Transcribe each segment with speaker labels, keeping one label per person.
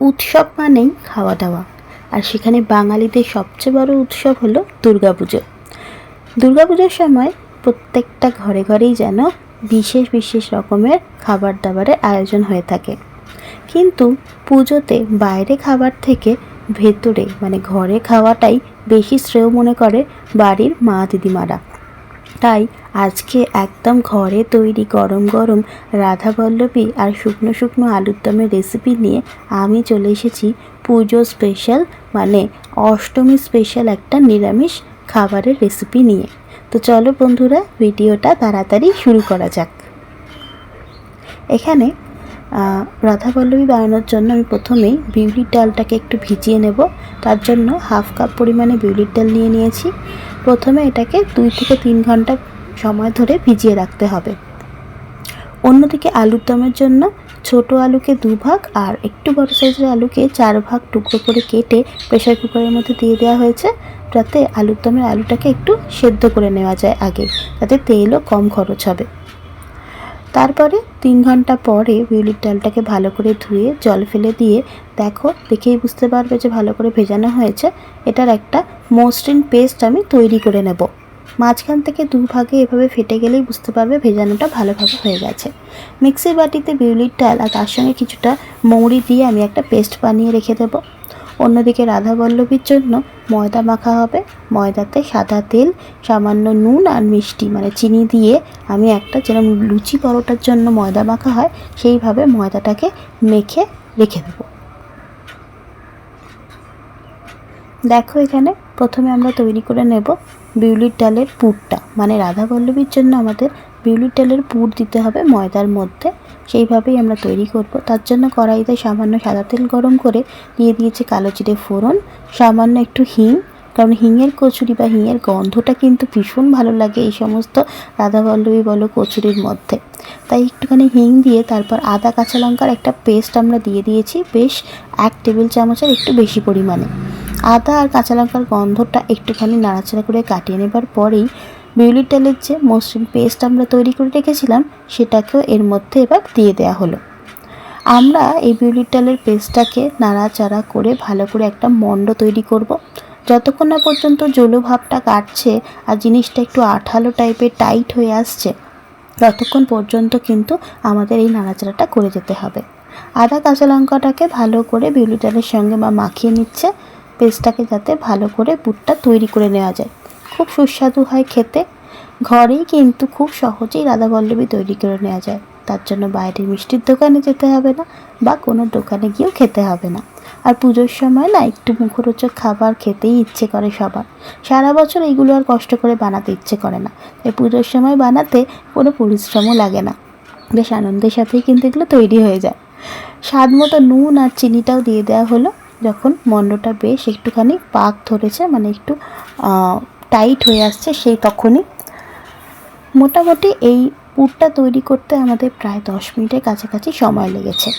Speaker 1: উৎসব মানেই খাওয়া দাওয়া আর সেখানে বাঙালিদের সবচেয়ে বড় উৎসব হলো দুর্গাপুজো। দুর্গাপুজোর সময় প্রত্যেকটা ঘরে ঘরেই যেন বিশেষ বিশেষ রকমের খাবার দাবারের আয়োজন হয়ে থাকে। কিন্তু পুজোতে বাইরে খাবার থেকে ভেতরে মানে ঘরে খাওয়াটাই বেশি শ্রেয় মনে করে বাড়ির মা দিদিমারা তাই আজকে একদম ঘরে তৈরি গরম গরম রাধাবল্লভী আর শুকনো শুকনো আলুর দমের রেসিপি নিয়ে আমি চলে এসেছি পুজো স্পেশাল মানে অষ্টমী স্পেশাল একটা নিরামিষ খাবারের রেসিপি নিয়ে। তো চলো বন্ধুরা, ভিডিওটা তাড়াতাড়ি শুরু করা যাক। এখানে রাধাবল্লভী বানানোর জন্য আমি প্রথমেই বিউলির ডালটাকে একটু ভিজিয়ে নেব। তার জন্য হাফ কাপ পরিমাণে বিউলির ডাল নিয়ে নিয়েছি। প্রথমে এটাকে দুই থেকে তিন ঘণ্টা সময় ধরে ভিজিয়ে রাখতে হবে। অন্যদিকে আলুর দমের জন্য ছোট আলুকে দু ভাগ আর একটু বড় সাইজের আলুকে চার ভাগ টুকরো করে কেটে প্রেসার কুকারের মধ্যে দিয়ে দেওয়া হয়েছে যাতে আলুর দমের আলুটাকে একটু সেদ্ধ করে নেওয়া যায় আগে, যাতে তেলও কম খরচ হবে। তারপরে তিন ঘণ্টা পরে বিউলির ডালটাকে ভালো করে ধুয়ে জল ফেলে দিয়ে দেখো, দেখেই বুঝতে পারবে যে ভালো করে ভেজানো হয়েছে। এটার একটা মসৃণ পেস্ট আমি তৈরি করে নেব। মাঝখান থেকে দু ভাগে এভাবে ফেটে গেলেই বুঝতে পারবে ভেজানোটা ভালোভাবে হয়ে গেছে। মিক্সির বাটিতে বিউলির ডাল আর তার সঙ্গে কিছুটা মৌরি দিয়ে আমি একটা পেস্ট বানিয়ে রেখে দেবো। অন্যদিকে রাধা বল্লভীর জন্য ময়দা মাখা হবে। ময়দাতে সাদা তেল, সামান্য নুন আর মিষ্টি মানে চিনি দিয়ে আমি একটা যেরকম লুচি পরোটার জন্য ময়দা মাখা হয়, সেইভাবে ময়দাটাকে মেখে রেখে দেবো। দেখো এখানে প্রথমে আমরা তৈরি করে নেব বিউলির ডালের পুরটা। মানে রাধা বল্লভীর জন্য আমাদের বিউলির ডালের পুর দিতে হবে ময়দার মধ্যে। সেইভাবেই আমরা তৈরি করব। তার জন্য কড়াইতে সামান্য সাদা তেল গরম করে দিয়ে দিয়েছি কালো জিরে ফোড়ন, সামান্য একটু হিং। কারণ হিঙের কচুরি বা হিঙের গন্ধটা কিন্তু ভীষণ ভালো লাগে এই সমস্ত রাধা বল্লভী বলো কচুরির মধ্যে। তাই একটুখানি হিং দিয়ে তারপর আদা, কাঁচা লঙ্কার একটা পেস্ট আমরা দিয়ে দিয়েছি। বেশ এক টেবিল চামচের একটু বেশি পরিমাণে। আদা আর কাঁচা লঙ্কার গন্ধটা একটুখানি নাড়াচাড়া করে কাটিয়ে নেবার পরেই বিউলির ডালের যে মসৃণ পেস্ট আমরা তৈরি করে রেখেছিলাম, সেটাকেও এর মধ্যে এবার দিয়ে দেওয়া হলো। আমরা এই বিউলির ডালের পেস্টটাকে নাড়াচাড়া করে ভালো করে একটা মণ্ড তৈরি করব। যতক্ষণ না পর্যন্ত জলো ভাবটা কাটছে আর জিনিসটা একটু আঠালো টাইপের টাইট হয়ে আসছে, ততক্ষণ পর্যন্ত কিন্তু আমাদের এই নাড়াচাড়াটা করে যেতে হবে। আদা, কাঁচা লঙ্কাটাকে ভালো করে বিউলি ডালের সঙ্গে বা মাখিয়ে নিচ্ছে। পেস্টটাকে যাতে ভালো করে পুরটা তৈরি করে নেওয়া যায়। খুব সুস্বাদু হয় খেতে। ঘরেই কিন্তু খুব সহজেই রাধা বল্লভী তৈরি করে নেওয়া যায়। তার জন্য বাইরের মিষ্টির দোকানে যেতে হবে না বা কোনো দোকানে গিয়েও খেতে হবে না। আর পুজোর সময় না একটু মুখরোচক খাবার খেতেই ইচ্ছে করে সবার। সারা বছর এইগুলো আর কষ্ট করে বানাতে ইচ্ছে করে না। তাই পুজোর সময় বানাতে কোনো পরিশ্রমও লাগে না। বেশ আনন্দের সাথেই কিন্তু এগুলো তৈরি হয়ে যায়। স্বাদ মতো নুন আর চিনিটাও দিয়ে দেওয়া হলো। যখন মণ্ডটা বেশ একটুখানি পাক ধরেছে মানে একটু টাইট হয়ে আসছে, সেই তখনই মোটামুটি এই পুরটা তৈরি করতে আমাদের প্রায় দশ মিনিটের কাছাকাছি সময় লেগেছে।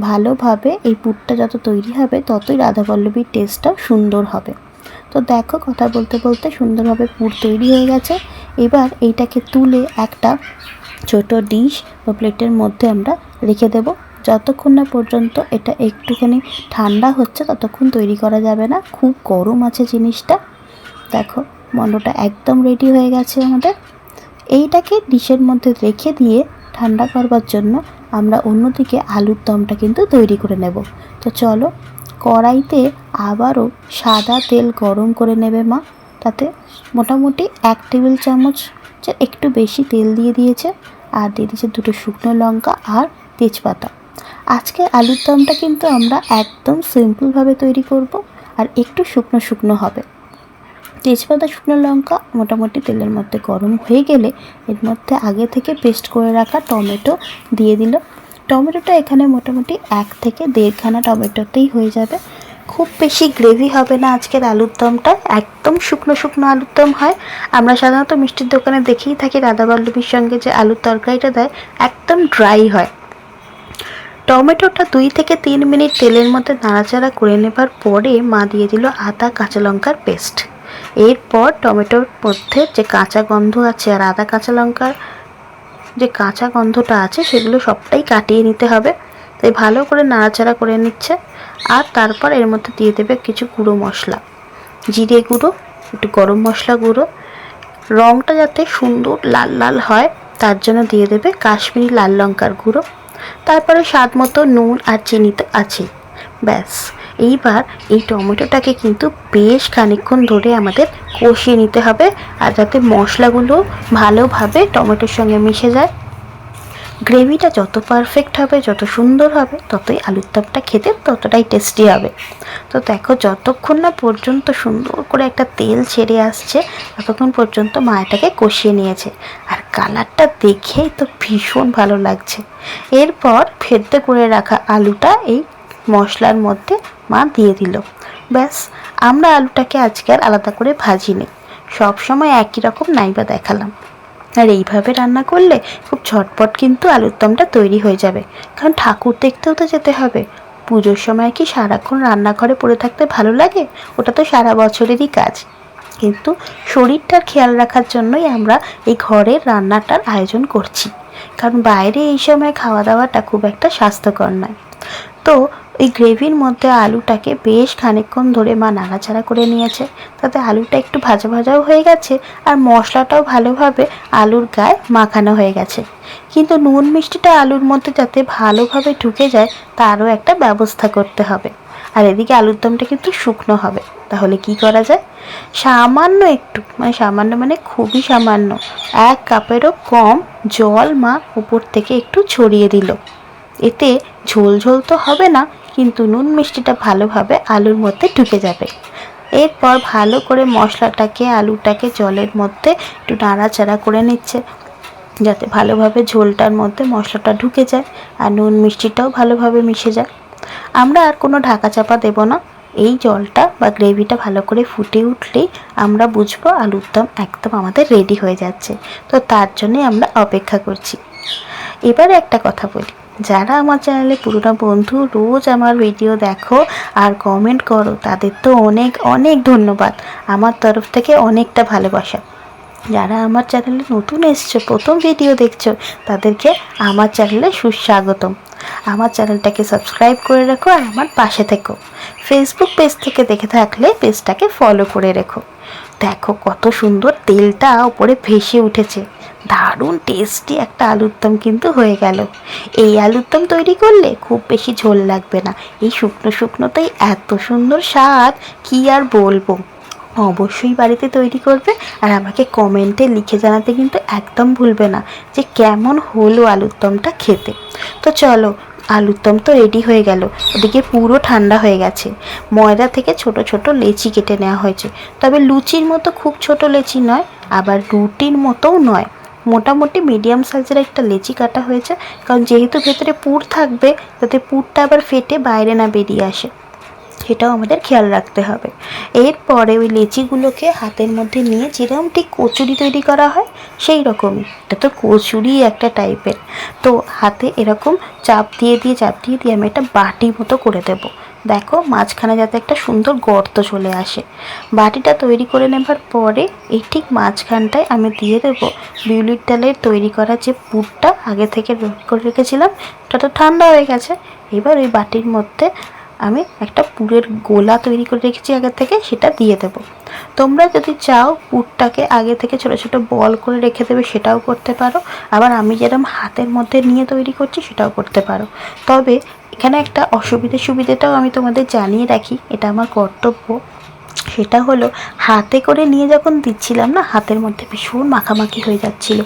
Speaker 1: ভালোভাবে এই পুরটা যত তৈরি হবে, ততই রাধাবল্লভীর টেস্টটাও সুন্দর হবে। তো দেখো, কথা বলতে বলতে সুন্দরভাবে পুর তৈরি হয়ে গেছে। এবার এইটাকে তুলে একটা ছোট ডিশ বা প্লেটের মধ্যে আমরা রেখে দেব। যতক্ষণ না পর্যন্ত এটা একটুখানি ঠান্ডা হচ্ছে, ততক্ষণ তৈরি করা যাবে না। খুব গরম আছে জিনিসটা। দেখো মণ্ডটা একদম রেডি হয়ে গেছে আমাদের। এইটাকে ডিশের মধ্যে রেখে দিয়ে ঠান্ডা করবার জন্য আমরা অন্যদিকে আলুর দমটা কিন্তু তৈরি করে নেব। তো চলো, কড়াইতে আবারও সাদা তেল গরম করে নেবে মা। তাতে মোটামুটি এক টেবিল চামচ একটু বেশি তেল দিয়ে দিয়েছে, আর দিয়ে দিয়েছে দুটো শুকনো লঙ্কা আর তেজপাতা। আজকে আলুর দমটা কিন্তু আমরা একদম সিম্পলভাবে তৈরি করব, আর একটু শুকনো শুকনো হবে। তেজপাতা, শুকনো লঙ্কা, মোটামুটি তেলের মধ্যে গরম হয়ে গেলে এর মধ্যে আগে থেকে পেস্ট করে রাখা টমেটো দিয়ে দিল টমেটোটা এখানে মোটামুটি এক থেকে দেড়খানা টমেটোতেই হয়ে যাবে। খুব বেশি গ্রেভি হবে না আজকের আলুর দমটা। একদম শুকনো শুকনো আলুর দম হয়। আমরা সাধারণত মিষ্টির দোকানে দেখেই থাকি দাদা রাধাবল্লভীর সঙ্গে যে আলুর তরকারিটা দেয়, একদম ড্রাই হয়। টমেটোটা দুই থেকে তিন মিনিট তেলের মধ্যে নাড়াচাড়া করে নেবার পরে মা দিয়ে দিল আদা, কাঁচা লঙ্কার পেস্ট। এরপর টমেটোর মধ্যে যে কাঁচা গন্ধ আছে আর আদা কাঁচা লঙ্কার যে কাঁচা গন্ধটা আছে, সেগুলো সবটাই কাটিয়ে নিতে হবে। তাই ভালো করে নাড়াচাড়া করে নিচ্ছে আর তারপর এর মধ্যে দিয়ে দেবে কিছু গুঁড়ো মশলা। জিরে গুঁড়ো, একটু গরম মশলা গুঁড়ো। রঙটা যাতে সুন্দর লাল লাল হয়, তার জন্য দিয়ে দেবে কাশ্মীরি লাল লঙ্কার গুঁড়ো। তারপরে স্বাদ মতো নুন আর চিনি তো আছেই। ব্যাস। এইবার এই টমেটোটাকে কিন্তু বেশ খানিকক্ষণ ধরে আমাদের কষিয়ে নিতে হবে আর যাতে মশলাগুলো ভালোভাবে টমেটোর সঙ্গে মিশে যায়। গ্রেভিটা যত পারফেক্ট হবে, যত সুন্দর হবে, ততই আলুর দমটা খেতে ততটাই টেস্টি হবে। তো দেখো, যতক্ষণ না পর্যন্ত সুন্দর করে একটা তেল ছেড়ে আসছে, ততক্ষণ পর্যন্ত মা এটাকে কষিয়ে নিয়েছে। আর কালারটা দেখেই তো ভীষণ ভালো লাগছে। এরপর ফেদ্দে করে রাখা আলুটা এই মশলার মধ্যে মা দিয়ে দিল। ব্যাস, আমরা আলুটাকে আজকে আর আলাদা করে ভাজিনি সব সময় একই রকম নাইবা দেখালাম। আর এইভাবে রান্না করলে খুব ঝটপট কিন্তু আলুর দমটা তৈরি হয়ে যাবে। কারণ ঠাকুর দেখতেও তো যেতে হবে। পুজোর সময় কি সারাক্ষণ রান্নাঘরে পড়ে থাকতে ভালো লাগে? ওটা তো সারা বছরেরই কাজ। কিন্তু শরীরটার খেয়াল রাখার জন্যই আমরা এই ঘরের রান্নাটার আয়োজন করছি। কারণ বাইরে এই সময় খাওয়া দাওয়াটা খুব একটা স্বাস্থ্যকর নয়। তো ওই গ্রেভির মধ্যে আলুটাকে বেশ খানিকক্ষণ ধরে মা নাড়াচাড়া করে নিয়েছে। তাতে আলুটা একটু ভাজা ভাজাও হয়ে গেছে আর মশলাটাও ভালোভাবে আলুর গায়ে মাখানো হয়ে গেছে। কিন্তু নুন মিষ্টিটা আলুর মধ্যে যাতে ভালোভাবে ঢুকে যায়, তারও একটা ব্যবস্থা করতে হবে। আর এদিকে আলুর দমটা কিন্তু শুকনো হবে। তাহলে কি করা যায়? সামান্য একটু মানে সামান্য মানে খুবই সামান্য। এক কাপেরও কম জল মা উপর থেকে একটু ছড়িয়ে দিল। এতে ঝোল ঝোল তো হবে না কিন্তু নুন মিষ্টিটা ভালোভাবে আলুর মধ্যে ঢুকে যাবে। এরপর ভালো করে মশলাটাকে, আলুটাকে জলের মধ্যে একটু নাড়াচাড়া করে নিচ্ছে, যাতে ভালোভাবে ঝোলটার মধ্যে মশলাটা ঢুকে যায় আর নুন মিষ্টিটাও ভালোভাবে মিশে যায়। আমরা আর কোনো ঢাকা চাপা দেবো না। এই জলটা বা গ্রেভিটা ভালো করে ফুটে উঠলেই আমরা বুঝব আলুর দম একদম আমাদের রেডি হয়ে যাচ্ছে। তো তার জন্যই আমরা অপেক্ষা করছি। এবারে একটা কথা বলি। যারা আমার চ্যানেলে পুরোনো বন্ধু, রোজ আমার ভিডিও দেখো আর কমেন্ট করো, তাদের তো অনেক অনেক ধন্যবাদ। আমার তরফ থেকে অনেকটা ভালোবাসা। যারা আমার চ্যানেলে নতুন এসছো, প্রথম ভিডিও দেখছ, তাদেরকে আমার চ্যানেলে সুস্বাগতম। আমার চ্যানেলটাকে সাবস্ক্রাইব করে রেখো আর আমার পাশে থেকো। ফেসবুক পেজ থেকে দেখে থাকলে পেজটাকে ফলো করে রেখো। দেখো কত সুন্দর তেলটা উপরে ভেসে উঠেছে। দারুণ টেস্টি একটা আলুর দম কিন্তু হয়ে গেল। এই আলুর দম তৈরি করলে খুব বেশি ঝোল লাগবে না। এই শুকনো শুকনোতেই এত সুন্দর স্বাদ, কি আর বলব? অবশ্যই বাড়িতে তৈরি করবে আর আমাকে কমেন্টে লিখে জানাতে কিন্তু একদম ভুলবে না যে কেমন হলো আলুর দমটা খেতে। তো চলো, আলুর দম তো রেডি হয়ে গেল। ওদিকে পুরো ঠান্ডা হয়ে গেছে। ময়দা থেকে ছোট ছোট লেচি কেটে নেওয়া হয়েছে। তবে লুচির মতো খুব ছোট লেচি নয়, আবার রুটির মতোও নয়। মোটামুটি মিডিয়াম সাইজের একটা লেচি কাটা হয়েছে। কারণ যেহেতু ভেতরে পুর থাকবে যাতে পুরটা আবার ফেটে বাইরে না বেরিয়ে আসে। সেটাও আমাদের খেয়াল রাখতে হবে। এরপরে ওই লেচিগুলোকে হাতের মধ্যে নিয়ে যেরকম ঠিক কচুরি তৈরি করা হয়, সেই রকমই। এটা তো কচুরি একটা টাইপের তো হাতে এরকম চাপ দিয়ে দিয়ে, চাপ দিয়ে দিয়ে আমি একটা বাটি মতো করে দেবো। দেখো মাঝখানে যাতে একটা সুন্দর গর্ত চলে আসে। বাটিটা তৈরি করে নেবার পরে এই ঠিক মাঝখানটায় আমি দিয়ে দেবো বিউলির ডালের তৈরি করা যে পুরটা, আগে থেকে করে রেখেছিলাম ওটা তো ঠান্ডা হয়ে গেছে। এবার ওই বাটির মধ্যে আমি একটা পুরের গোলা তৈরি করে রেখেছি আগে থেকে, সেটা দিয়ে দেবো। তোমরা যদি চাও পুরটাকে আগে থেকে ছোটো ছোটো বল করে রেখে দেবে, সেটাও করতে পারো। আবার আমি যেরকম হাতের মধ্যে নিয়ে তৈরি করছি, সেটাও করতে পারো। তবে এখানে একটা অসুবিধে সুবিধেটাও আমি তোমাদের জানিয়ে রাখি, এটা আমার কর্তব্য। সেটা হলো, হাতে করে নিয়ে যখন দিচ্ছিলাম না, হাতের মধ্যে ভীষণ মাখামাখি হয়ে যাচ্ছিল।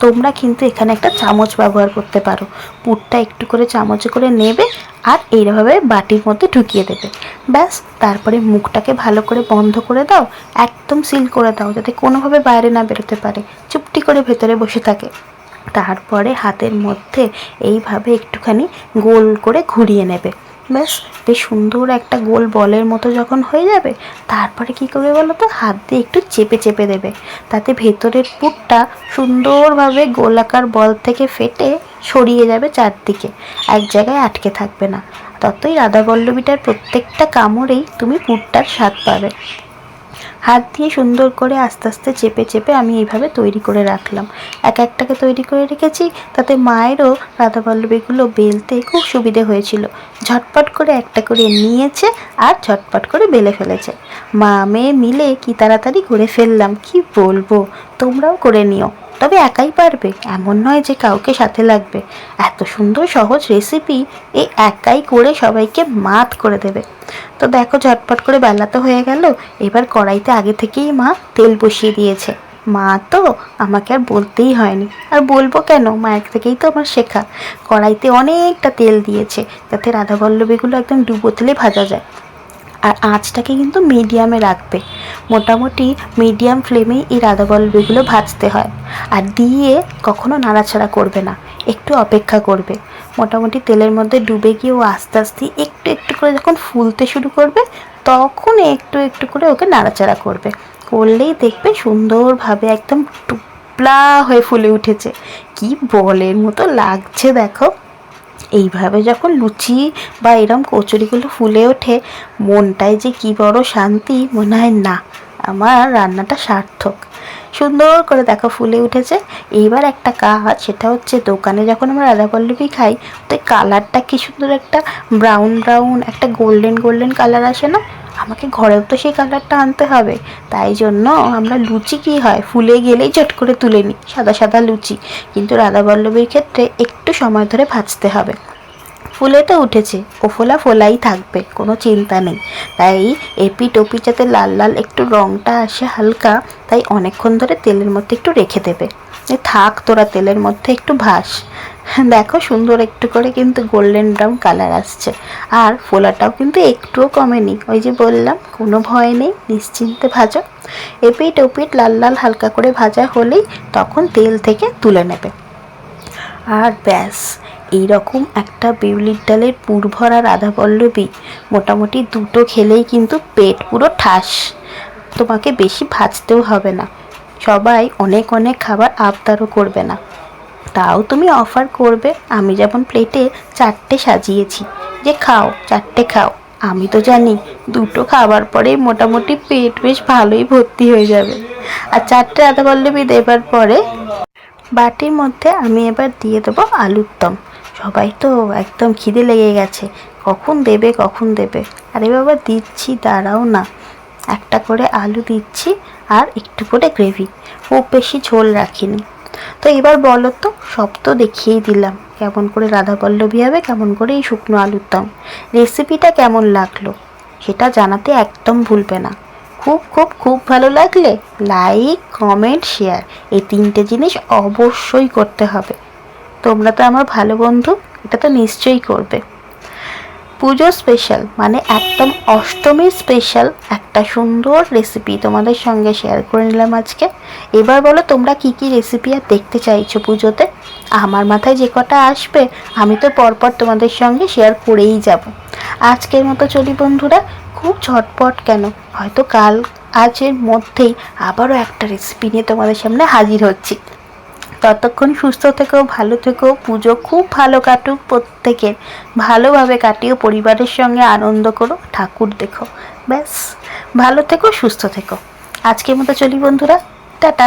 Speaker 1: তোমরা কিন্তু এখানে একটা চামচ ব্যবহার করতে পারো। পুরটা একটু করে চামচে করে নেবে আর এইভাবে বাটির মধ্যে ঢুকিয়ে দেবে। ব্যাস, তারপরে মুখটাকে ভালো করে বন্ধ করে দাও, একদম সিল করে দাও, যাতে কোনোভাবে বাইরে না বেরোতে পারে। চুপটি করে ভেতরে বসে থাকে। তারপরে হাতের মধ্যে এইভাবে একটুখানি গোল করে ঘুরিয়ে নেবে। ব্যাস বেশ সুন্দর একটা গোল বলের মতো যখন হয়ে যাবে, তারপরে কি করবে বলো তো? হাত দিয়ে একটু চেপে চেপে দেবে। তাতে ভেতরের পুরটা সুন্দরভাবে গোলাকার বল থেকে ফেটে ছড়িয়ে যাবে চারদিকে। এক জায়গায় আটকে থাকবে না। ততই রাধা পল্লবীটার প্রত্যেকটা কামড়েই তুমি পুরটার স্বাদ পাবে। হাত দিয়ে সুন্দর করে আস্তে আস্তে চেপে চেপে আমি এইভাবে তৈরি করে রাখলাম। এক একটাকে তৈরি করে রেখেছি, তাতে মায়েরও রাধাবল্লবীগুলো বেলতে খুব সুবিধে হয়েছিল। ঝটপট করে একটা করে নিয়েছে আর ঝটপট করে বেলে ফেলেছে। মা মেয়ে মিলে কি তাড়াতাড়ি করে ফেললাম, কি বলব? তোমরাও করে নিও। তবে একাই পারবে, এমন নয় যে কাউকে সাথে লাগবে। এত সুন্দর সহজ রেসিপি এই একাই করে সবাইকে মাত করে দেবে। তো দেখো, ঝটপট করে বেলা তো হয়ে গেল। এবার কড়াইতে আগে থেকেই মা তেল বসিয়ে দিয়েছে। মা তো আমাকে আর বলতেই হয়নি। আর বলব কেন? মায়ের থেকেই তো আমার শেখা। কড়াইতে অনেকটা তেল দিয়েছে, যাতে রাধাবল্লভীগুলো একদম ডুবো তেলে ভাজা যায়। আর আঁচটাকে কিন্তু মিডিয়ামে রাখবে। মোটামুটি মিডিয়াম ফ্লেমেই এই রাধাবল্লভীগুলো ভাজতে হয়। আর দিয়ে কখনো নাড়াচাড়া করবে না, একটু অপেক্ষা করবে। মোটামুটি তেলের মধ্যে ডুবে গিয়ে ও আস্তে আস্তে একটু একটু করে যখন ফুলতে শুরু করবে, তখন একটু একটু করে ওকে নাড়াচাড়া করবে। করলেই দেখবে সুন্দরভাবে একদম টুপলা হয়ে ফুলে উঠেছে। কি বলের মতো লাগছে দেখো। এইভাবে যখন লুচি বা এরম কচুরিগুলো ফুলে ওঠে মনটায় যে কি বড় শান্তি, মনে হয় না। আমার রান্নাটা সার্থক। সুন্দর করে দেখো ফুলে উঠেছে। এইবার একটা কাজ, সেটা হচ্ছে দোকানে যখন আমরা রাধাপল্লবী খাই, তো কালারটা কি সুন্দর একটা ব্রাউন ব্রাউন একটা গোল্ডেন গোল্ডেন কালার আসে না? আমাকে ঘরেও তো সেই কালারটা আনতে হবে। তাই জন্য আমরা লুচি কি হয়, ফুলে গেলেই চট করে তুলে নিই, সাদা সাদা লুচি। কিন্তু রাধাবল্লভীর ক্ষেত্রে একটু সময় ধরে ভাজতে হবে। ফুলে তো উঠেছে ও ফোলা ফোলাই থাকবে, কোনো চিন্তা নেই। তাই এপি টপি যাতে লাল লাল একটু রঙটা আসে হালকা, তাই অনেকক্ষণ ধরে তেলের মধ্যে একটু রেখে দেবে। থাক তোরা, তেলের মধ্যে একটু ভাস। দেখো সুন্দর একটু করে কিন্তু গোল্ডেন ব্রাউন কালার আসছে। আর ফোলাটাও কিন্তু একটুও কমেনি, ওই যে বললাম, কোনো ভয় নেই, নিশ্চিন্তে ভাজো। এপিট ওপিট লাল লাল হালকা করে ভাজা হলেই তখন তেল থেকে তুলে নেবে। আর ব্যাস এইরকম একটা বিউলির ডালের পুর ভরা রাধা পল্লবী মোটামুটি দুটো খেলেই কিন্তু পেট পুরো ঠাস। তোমাকে বেশি ভাজতেও হবে না। সবাই অনেক অনেক খাবার আবদারও করবে না। তাও তুমি অফার করবে। আমি যেমন প্লেটে চারটে সাজিয়েছি। যে খাও, চারটে খাও। আমি তো জানি দুটো খাবার পরে মোটামুটি পেট বেশ ভালোই ভর্তি হয়ে যাবে। আর চারটে আধা পল্লবী দেবার পরে বাটির মধ্যে আমি এবার দিয়ে দেবো আলুর দম সবাই তো একদম খিদে লেগে গেছে। কখন দেবে কখন দেবে? আরে বাবা, দিচ্ছি, দাঁড়াও না। একটা করে আলু দিচ্ছি আর একটু করে গ্রেভি। খুব বেশি ঝোল রাখিনি। তো এবার বলো তো, সব তো দেখিয়েই দিলাম। কেমন করে রাধা পল্লবী হবে, কেমন করে এই শুকনো আলুর দম। রেসিপিটা কেমন লাগল, সেটা জানাতে একদম ভুলবে না। খুব খুব খুব ভালো লাগলে লাইক, কমেন্ট, শেয়ার। এই তিনটে জিনিস অবশ্যই করতে হবে। তোমরা তো আমার ভালো বন্ধু, এটা তো নিশ্চয়ই করবে। পুজো স্পেশাল মানে একদম অষ্টমীর স্পেশাল একটা সুন্দর রেসিপি তোমাদের সঙ্গে শেয়ার করে নিলাম আজকে। এবার বলো তোমরা কি কি রেসিপি আর দেখতে চাইছো পুজোতে? আমার মাথায় যে কটা আসবে, আমি তো পরপর তোমাদের সঙ্গে শেয়ার করেই যাব। আজকের মতো চলি বন্ধুরা, খুব ঝটপট কেন? হয়তো কাল আজের মধ্যেই আবারও একটা রেসিপি নিয়ে তোমাদের সামনে হাজির হচ্ছি। ততক্ষণ সুস্থ থেকেও, ভালো থেকেও পুজো খুব ভালো কাটুক। প্রত্যেকের ভালোভাবে কাটিও পরিবারের সঙ্গে আনন্দ করো, ঠাকুর দেখো, ব্যাস। ভালো থেকো, সুস্থ থেকো। আজকের মতো চলি বন্ধুরা। টাটা।